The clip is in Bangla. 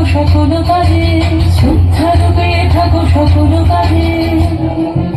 থাকো সকল কাজে চুপ থাকো পেয়ে থাকো সকল কাজে